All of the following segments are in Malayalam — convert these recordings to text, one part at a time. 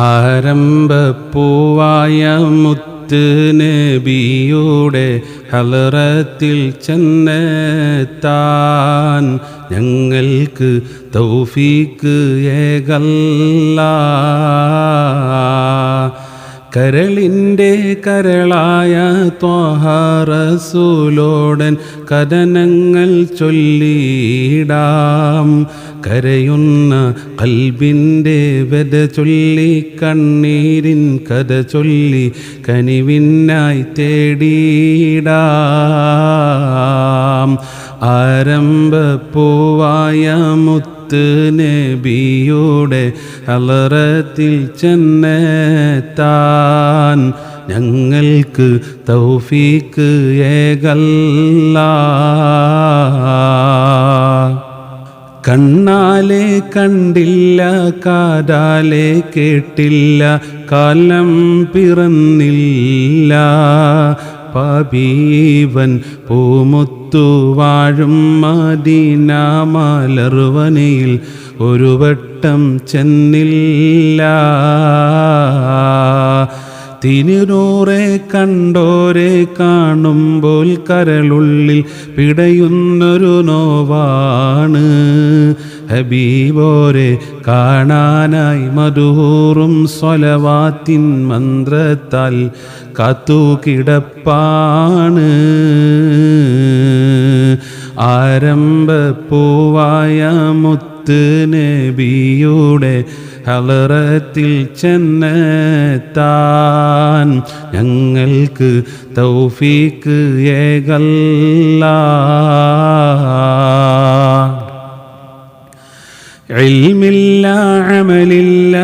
ആരംഭപ്പൂവായ മുത്ത് നബിയുടെ ഹലറത്തിൽ ചെന്നെത്താൻ ഞങ്ങൾക്ക് തൗഫീക്ക് ഏകല്ല. കരളിന്റെ കരളായ ത്വാഹാറസൂലോടൻ കഥനങ്ങൾ ചൊല്ലിയിടാം കരയുന്ന കൽബിന്റെ വെത ചൊല്ലി കണ്ണീരിൻ കഥ ചൊല്ലി കനിവിനായി തേടിയിടാം. ആരംഭപ്പൂവായ മുത്ത് നബിയുടെ അലറത്തിൽ ചെന്നെത്താൻ ഞങ്ങൾക്ക് തൗഫീക്ക് ഏകല്ല. കണ്ണാലെ കണ്ടില്ല കാതാലെ കേട്ടില്ല കാലം പിറന്നില്ല. പാപീവൻ പൂമുത്തു വാഴും മദീന മലർവനയിൽ ഒരു വട്ടം ചെന്നില്ല. തിരുനൂറെ കണ്ടോരെ കാണുമ്പോൾ കരളുള്ളിൽ പിടയുന്നൊരു നോവാണ്. ഹബീബോരെ കാണാനായി മധൂറും സ്വലവാത്തിൻ മന്ത്രത്താൽ കത്തുകിടപ്പാണ് ആരംഭ പൂവായ മുത്ത് നബിയുടെ ഹലറത്തിൽ ചെന്നെത്താൻ ഞങ്ങൾക്ക് തൗഫീക്ക് ഏകല്ല. ഇൽമില്ല അമലില്ല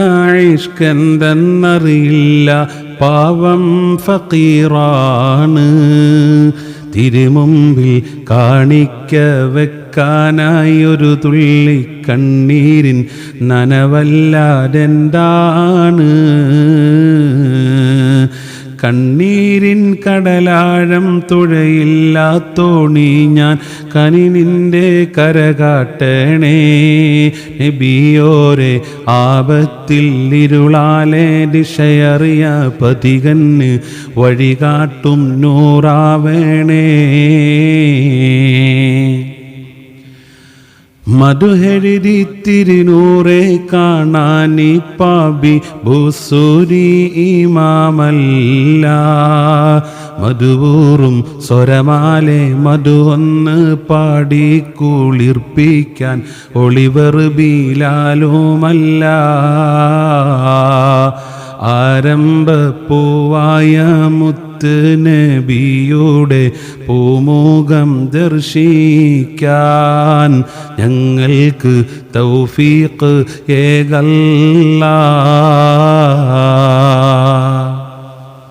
ഇഷ്കന്തെന്നറിയില്ല പാവം ഫക്കീറാണ്. തിരുമുമ്പിൽ കാണിക്ക വെക്കാനായി ഒരു തുള്ളി കണ്ണീരിൻ നനവല്ലാതെന്താണ്? കണ്ണീരിൻ കടലാഴം തുഴയില്ലാത്തോണി ഞാൻ കനിനിന്റെ കരകാട്ടണേ നബിയോരെ ആപത്തിൽ ഇരുളാലെ ദിശയറിയ പതികന് വഴികാട്ടും നൂറാവേണേ. മധുഹെഴുതി കാണാൻ കാണാനി പാബി ഭൂസൂരി ഇമാമല്ല. മധുവൂറും സ്വരമാലെ മധു ഒന്ന് പാടി കുളിർപ്പിക്കാൻ ഒളിവർ ബീലാലുമല്ല ആരംഭപ്പൂവായ മുത്ത് നബിയുടെ പൂമുഖം ദർശിക്കാൻ ഞങ്ങൾക്ക് തൗഫീഖ് ഏകല്ല.